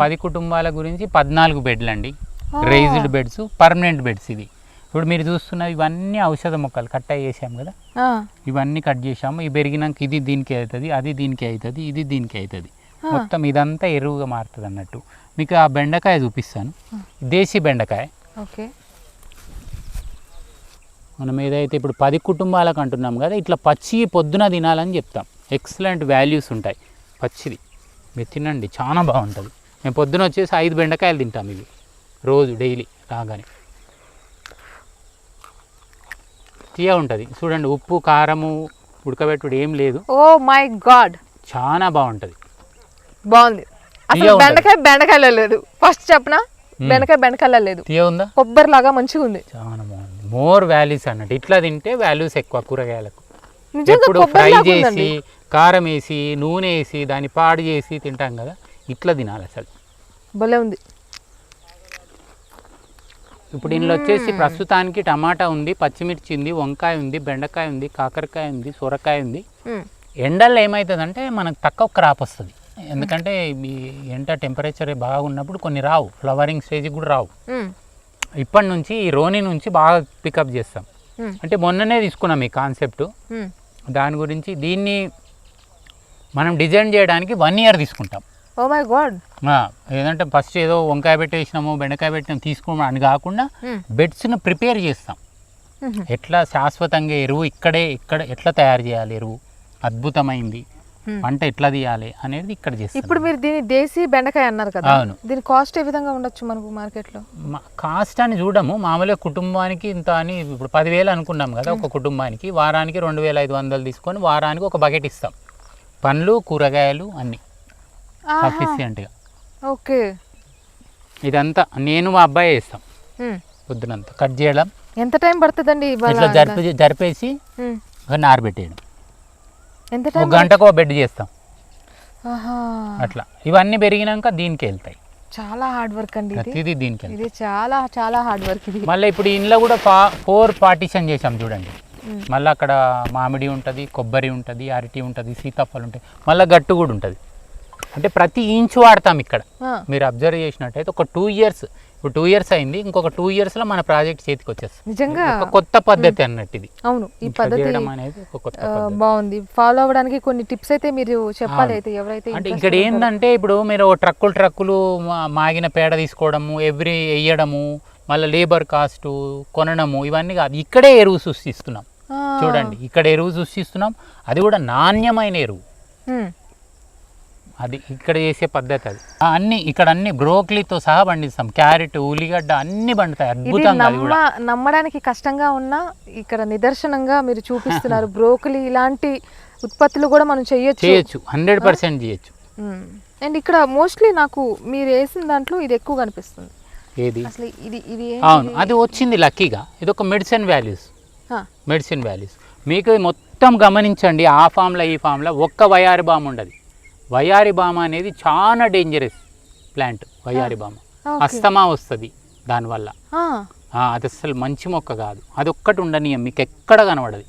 పది కుటుంబాల గురించి పద్నాలుగు బెడ్లు అండి రైజ్డ్ బెడ్స్ పర్మనెంట్ బెడ్స్ ఇది ఇప్పుడు మీరు చూస్తున్నవి ఇవన్నీ ఔషధ మొక్కలు కట్ చేసాం కదా? ఇవన్నీ కట్ చేసాము ఇవి పెరిగినాక ఇది దీనికి అవుతుంది అది దీనికి అవుతుంది ఇది దీనికి అవుతుంది. మొత్తం ఇదంతా ఎరువుగా మారుతుంది అన్నట్టు. మీకు ఆ బెండకాయ చూపిస్తాను. దేశీ బెండకాయ. ఓకే. మనం ఏదైతే ఇప్పుడు పది కుటుంబాలకు అంటున్నాం కదా ఇట్లా పచ్చి పొద్దున తినాలని చెప్తాం. ఎక్సలెంట్ వాల్యూస్ ఉంటాయి. పచ్చిది. మీరు తినండి చాలా బాగుంటుంది. మేము పొద్దున వచ్చేసి ఐదు బెండకాయలు తింటాం ఇవి. రోజు డైలీ రాగానే. తీయ ఉంటుంది. చూడండి ఉప్పు కారము ఉడకబెట్టుడు ఏం లేదు. Oh my god! చాలా బాగుంటుంది. బాగుంది. అసలు. బెండకాయ బెండకాయలో లేదు. ఫస్ట్ చెప్పనా? బెండకాయ బెండకాయలో లేదు. తీయ ఉందా? కొబ్బరి లాగా మంచిగా ఉంది. చాలా బాగుంది. మోర్ వాల్యూస్ అన్నట్టు. ఇట్లా తింటే వాల్యూస్ ఎక్కువ కూరగాయలకు. ఎప్పుడు ఫ్రై చేసి కారం వేసి నూనె వేసి దాన్ని పాడు చేసి తింటాం కదా. ఇట్లా తినాలి అసలు. భలే ఉంది. ఇప్పుడు ఇందులో వచ్చేసి ప్రస్తుతానికి టమాటా ఉంది పచ్చిమిర్చి ఉంది వంకాయ ఉంది బెండకాయ ఉంది కాకరకాయ ఉంది సొరకాయ ఉంది. ఎండల్లో ఏమవుతుందంటే మనకు తక్కువ క్రాప్ వస్తుంది. ఎందుకంటే ఈ ఎండ టెంపరేచర్ బాగా ఉన్నప్పుడు కొన్ని రావు ఫ్లవరింగ్ స్టేజ్కి కూడా రావు. ఇప్పటి నుంచి ఈ రోని నుంచి బాగా పికప్ చేస్తాం. అంటే మొన్ననే తీసుకున్నాం ఈ కాన్సెప్ట్. దాని గురించి దీన్ని మనం డిజైన్ చేయడానికి వన్ ఇయర్ తీసుకుంటాం. ఓ మై గాడ్ ఏదంటే ఫస్ట్ ఏదో వంకాయ పెట్టేసినాము బెండకాయ పెట్టినాము తీసుకోము అని కాకుండా మ్మ్. బెడ్స్ను ప్రిపేర్ చేస్తాం. మ్మ్. ఎట్లా శాశ్వతంగా ఎరువు ఇక్కడే ఇక్కడ ఎట్లా తయారు చేయాలి ఎరువు? అద్భుతమైంది. మ్మ్. పంట ఎట్లా తీయాలి అనేది ఇక్కడ చేస్తాం. ఇప్పుడు మీరు దీని దేశీ బెండకాయ అన్నారు కదా. అవును. దీని కాస్ట్ ఏ విధంగా ఉండొచ్చు మనకు మార్కెట్లో? కాస్ట్ అని చూడము. మామూలుగా కుటుంబానికి ఇంత అని ఇప్పుడు పదివేలు అనుకున్నాం కదా ఒక కుటుంబానికి. వారానికి రెండు వేల ఐదు వందలు తీసుకొని వారానికి ఒక బకెట్ ఇస్తాం. పండ్లు కూరగాయలు అన్నీ. సఫిషియెంట్గా ఓకే. ఇదంతా నేను మా అబ్బాయి వేస్తాం. పొద్దునంతా కట్ చేయడం. ఎంత టైం పడుతుందండి ఇట్లా జరిపి జరిపేసి నారబెట్టేయడం ఎంత ఒక గంటకు ఒక బెడ్ చేస్తాం. అట్లా. ఇవన్నీ పెరిగినాక దీనికి వెళ్తాయి. చాలా హార్డ్ వర్క్ అండి ఇది. ప్రతిదీ దీనికి ఇది చాలా చాలా హార్డ్ వర్క్ ఇది. మళ్ళీ ఇప్పుడు ఇంట్లో కూడా ఫోర్ పార్టీషన్ చేసాం చూడండి. మళ్ళీ అక్కడ మామిడి ఉంటుంది కొబ్బరి ఉంటుంది అరటి ఉంటుంది సీతాఫలం ఉంటాయి మళ్ళీ గట్టు కూడా ఉంటుంది. అంటే ప్రతి ఇంచు వాడతాం ఇక్కడ. మీరు అబ్జర్వ్ చేసినట్టయితే ఒక టూ ఇయర్స్ ఇప్పుడు టూ ఇయర్స్ అయింది ఇంకొక టూ ఇయర్స్లో మన ప్రాజెక్ట్ చేతికి వచ్చేస్తుంది. నిజంగా? కొత్త పద్ధతి అన్నట్టు ఇది. అవును ఈ పద్ధతి అనేది బాగుంది. ఫాలో అవ్వడానికి కొన్ని టిప్స్ అయితే మీరు చెప్పాలి. అయితే ఎవరైతే అంటే ఇక్కడ. ఏంటంటే ఇప్పుడు మీరు ట్రక్కులు ట్రక్కులు మాగిన పేడ తీసుకోవడము ఎవ్రీ వేయడము మళ్ళీ లేబర్ కాస్ట్ కొనడము ఇవన్నీ కాదు. ఇక్కడే ఎరువు సృష్టిస్తున్నాం. చూడండి ఇక్కడ ఎరువు సృష్టిస్తున్నాం. అది కూడా నాణ్యమైన ఎరువు. అది ఇక్కడ చేసే పద్ధతి అది. అన్ని ఇక్కడ అన్ని బ్రోక్లీతో సహా పండిస్తాం. క్యారెట్ ఉల్లిగడ్డ అన్ని పండుతాయి. అద్భుతంగా నమ్మడానికి కష్టంగా ఉన్నా ఇక్కడ నిదర్శనంగా మీరు చూపిస్తున్నారు. బ్రోకలి ఇలాంటి ఉత్పత్తులు కూడా మనం చేయొచ్చు. చేయొచ్చు. హండ్రెడ్ పర్సెంట్ చేయొచ్చు. అండ్ ఇక్కడ మోస్ట్లీ నాకు మీరు వేసిన దాంట్లో ఇది ఎక్కువ కనిపిస్తుంది. ఏది? అసలు ఇది ఇది అవును. అది వచ్చింది లక్కీగా. ఇది ఒక మెడిసిన్ వాల్యూస్. Medicine values. మీకు మొత్తం గమనించండి. ఆ ఫామ్లో ఈ ఫామ్లో ఒక్క వయారి బామ్ ఉండదు. వయారి బామ అనేది చాలా డేంజరస్ ప్లాంట్ వయారి బామ. అస్తమా వస్తుంది దానివల్ల. అది అసలు మంచి మొక్క కాదు. అది ఒక్కటి ఉండనీయం మీకు ఎక్కడ కనబడదు.